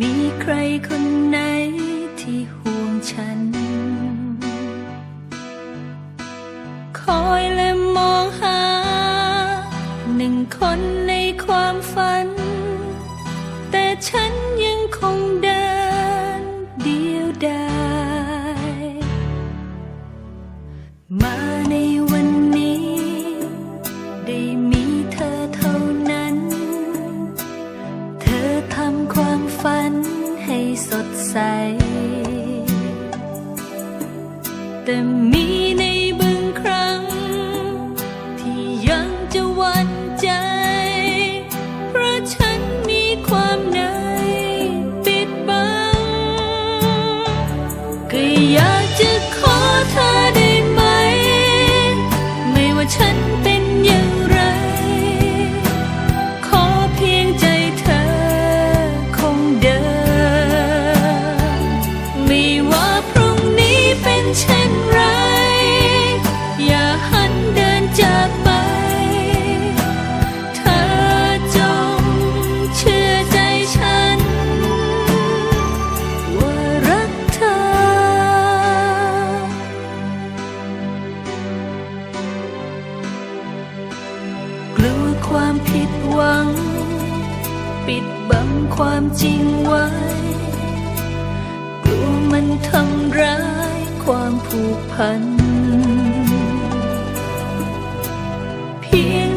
มีใครคนไหนที่ห่วงฉัน คอยและมองหา หนึ่งคนในความฝัน แต่ฉันยังคงเดินเดียวดายม ฝันให้สดใส แต่มีใน ความผิดหวัง ปิดบังความจริงไว้ กลัวมันทำร้ายความผูกพัน เพียง